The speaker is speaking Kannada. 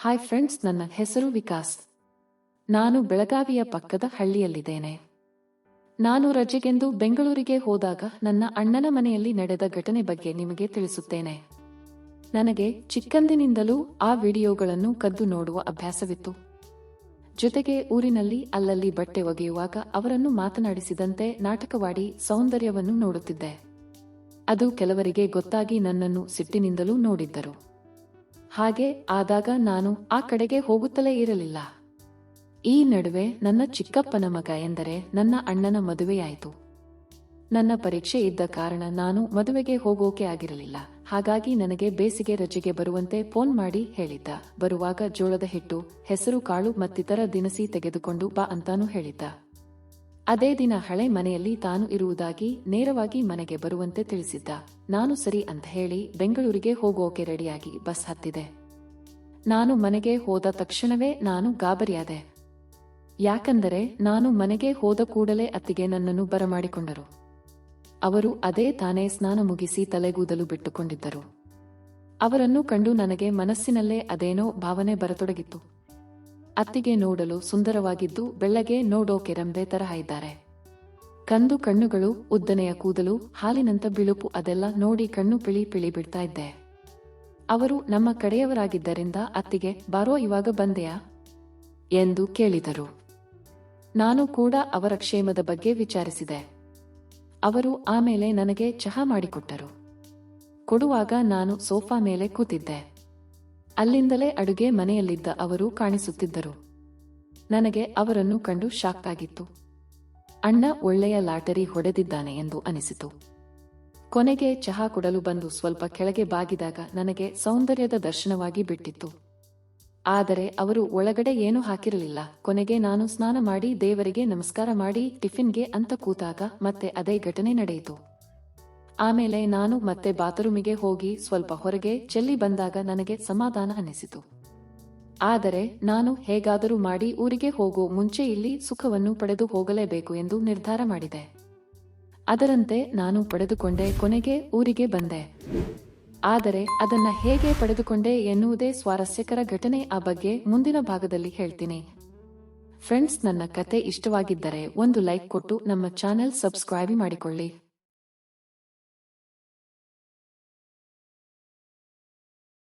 ಹಾಯ್ ಫ್ರೆಂಡ್ಸ್ ನನ್ನ ಹೆಸರು ವಿಕಾಸ್. ನಾನು ಬೆಳಗಾವಿಯ ಪಕ್ಕದ ಹಳ್ಳಿಯಲ್ಲಿದ್ದೇನೆ. ನಾನು ರಜೆಗೆಂದು ಬೆಂಗಳೂರಿಗೆ ಹೋದಾಗ ನನ್ನ ಅಣ್ಣನ ಮನೆಯಲ್ಲಿ ನಡೆದ ಘಟನೆ ಬಗ್ಗೆ ನಿಮಗೆ ತಿಳಿಸುತ್ತೇನೆ. ನನಗೆ ಚಿಕ್ಕಂದಿನಿಂದಲೂ ಆ ವಿಡಿಯೋಗಳನ್ನು ಕದ್ದು ನೋಡುವ ಅಭ್ಯಾಸವಿತ್ತು. ಜೊತೆಗೆ ಊರಿನಲ್ಲಿ ಅಲ್ಲಲ್ಲಿ ಬಟ್ಟೆ ಒಗೆಯುವಾಗ ಅವರನ್ನು ಮಾತನಾಡಿಸಿದಂತೆ ನಾಟಕವಾಡಿ ಸೌಂದರ್ಯವನ್ನು ನೋಡುತ್ತಿದ್ದೆ. ಅದು ಕೆಲವರಿಗೆ ಗೊತ್ತಾಗಿ ನನ್ನನ್ನು ಸಿಟ್ಟಿನಿಂದಲೂ ನೋಡಿದ್ದರು. ಹಾಗೆ ಆದಾಗ ನಾನು ಆ ಕಡೆಗೆ ಹೋಗುತ್ತಲೇ ಇರಲಿಲ್ಲ. ಈ ನಡುವೆ ನನ್ನ ಚಿಕ್ಕಪ್ಪನ ಮಗ ಎಂದರೆ ನನ್ನ ಅಣ್ಣನ ಮದುವೆಯಾಯಿತು. ನನ್ನ ಪರೀಕ್ಷೆ ಇದ್ದ ಕಾರಣ ನಾನು ಮದುವೆಗೆ ಹೋಗೋಕೆ ಆಗಿರಲಿಲ್ಲ. ಹಾಗಾಗಿ ನನಗೆ ಬೇಸಿಗೆ ರಜೆಗೆ ಬರುವಂತೆ ಫೋನ್ ಮಾಡಿ ಹೇಳಿದ್ದ. ಬರುವಾಗ ಜೋಳದ ಹಿಟ್ಟು, ಹೆಸರು ಕಾಳು ಮತ್ತಿತರ ದಿನಸಿ ತೆಗೆದುಕೊಂಡು ಬಾ ಅಂತಾನೂ ಹೇಳಿದ್ದ. ಅದೇ ದಿನ ಹಳೆ ಮನೆಯಲ್ಲಿ ತಾನು ಇರುವುದಾಗಿ ನೇರವಾಗಿ ಮನೆಗೆ ಬರುವಂತೆ ತಿಳಿಸಿದ್ದ. ನಾನು ಸರಿ ಅಂತ ಹೇಳಿ ಬೆಂಗಳೂರಿಗೆ ಹೋಗೋಕೆ ರೆಡಿಯಾಗಿ ಬಸ್ ಹತ್ತಿದೆ. ನಾನು ಮನೆಗೆ ಹೋದ ತಕ್ಷಣವೇ ನಾನು ಗಾಬರಿಯಾದೆ. ಯಾಕಂದರೆ ನಾನು ಮನೆಗೆ ಹೋದ ಕೂಡಲೇ ಅತ್ತಿಗೆ ನನ್ನನ್ನು ಬರಮಾಡಿಕೊಂಡರು. ಅವರು ಅದೇ ತಾನೇ ಸ್ನಾನ ಮುಗಿಸಿ ತಲೆಗೂದಲು ಬಿಟ್ಟುಕೊಂಡಿದ್ದರು. ಅವರನ್ನು ಕಂಡು ನನಗೆ ಮನಸ್ಸಿನಲ್ಲೇ ಅದೇನೋ ಭಾವನೆ ಬರತೊಡಗಿತ್ತು. ಅತ್ತಿಗೆ ನೋಡಲು ಸುಂದರವಾಗಿದ್ದು ಬೆಳ್ಳಗೆ ನೋಡೋ ರಂಬೆ ತರಹ ಇದ್ದಾರೆ. ಕಂದು ಕಣ್ಣುಗಳು, ಉದ್ದನೆಯ ಕೂದಲು, ಹಾಲಿನಂತ ಬಿಳುಪು ಅದೆಲ್ಲ ನೋಡಿ ಕಣ್ಣು ಪಿಳಿ ಪಿಳಿ ಬಿಡ್ತಾ ಇದ್ದೆ. ಅವರು ನಮ್ಮ ಕಡೆಯವರಾಗಿದ್ದರಿಂದ ಅತ್ತಿಗೆ, ಬಾರೋ, ಇವಾಗ ಬಂದೆಯಾ? ಎಂದು ಕೇಳಿದರು. ನಾನು ಕೂಡ ಅವರ ಕ್ಷೇಮದ ಬಗ್ಗೆ ವಿಚಾರಿಸಿದೆ. ಅವರು ಆಮೇಲೆ ನನಗೆ ಚಹಾ ಮಾಡಿಕೊಟ್ಟರು. ಕೊಡುವಾಗ ನಾನು ಸೋಫಾ ಮೇಲೆ ಕೂತಿದ್ದೆ. ಅಲ್ಲಿಂದಲೇ ಅಡುಗೆ ಮನೆಯಲ್ಲಿದ್ದ ಅವರು ಕಾಣಿಸುತ್ತಿದ್ದರು. ನನಗೆ ಅವರನ್ನು ಕಂಡು ಶಾಕ್ ಆಗಿತ್ತು. ಅಣ್ಣ ಒಳ್ಳೆಯ ಲಾಟರಿ ಹೊಡೆದಿದ್ದಾನೆ ಎಂದು ಅನಿಸಿತು. ಕೊನೆಗೆ ಚಹಾ ಕೊಡಲು ಬಂದು ಸ್ವಲ್ಪ ಕೆಳಗೆ ಬಾಗಿದಾಗ ನನಗೆ ಸೌಂದರ್ಯದ ದರ್ಶನವಾಗಿ ಬಿಟ್ಟಿತ್ತು. ಆದರೆ ಅವರು ಒಳಗಡೆ ಏನೂ ಹಾಕಿರಲಿಲ್ಲ. ಕೊನೆಗೆ ನಾನು ಸ್ನಾನ ಮಾಡಿ ದೇವರಿಗೆ ನಮಸ್ಕಾರ ಮಾಡಿ ಟಿಫಿನ್ಗೆ ಅಂತ ಕೂತಾಗ ಮತ್ತೆ ಅದೇ ಘಟನೆ ನಡೆಯಿತು. ಆಮೇಲೆ ನಾನು ಮತ್ತೆ ಬಾತ್ರೂಮಿಗೆ ಹೋಗಿ ಸ್ವಲ್ಪ ಹೊರಗೆ ಚೆಲ್ಲಿ ಬಂದಾಗ ನನಗೆ ಸಮಾಧಾನ ಅನ್ನಿಸಿತು. ಆದರೆ ನಾನು ಹೇಗಾದರೂ ಮಾಡಿ ಊರಿಗೆ ಹೋಗೋ ಮುಂಚೆ ಇಲ್ಲಿ ಸುಖವನ್ನು ಪಡೆದು ಹೋಗಲೇಬೇಕು ಎಂದು ನಿರ್ಧಾರ ಮಾಡಿದೆ. ಅದರಂತೆ ನಾನು ಪಡೆದುಕೊಂಡೆ ಕೊನೆಗೆ ಊರಿಗೆ ಬಂದೆ. ಆದರೆ ಅದನ್ನ ಹೇಗೆ ಪಡೆದುಕೊಂಡೆ ಎನ್ನುವುದೇ ಸ್ವಾರಸ್ಯಕರ ಘಟನೆ ಆ ಬಗ್ಗೆ ಮುಂದಿನ ಭಾಗದಲ್ಲಿ ಹೇಳ್ತೀನಿ. ಫ್ರೆಂಡ್ಸ್, ನನ್ನ ಕತೆ ಇಷ್ಟವಾಗಿದ್ದರೆ ಒಂದು ಲೈಕ್ ಕೊಟ್ಟು ನಮ್ಮ ಚಾನೆಲ್ ಸಬ್ಸ್ಕ್ರೈಬ್ ಮಾಡಿಕೊಳ್ಳಿ.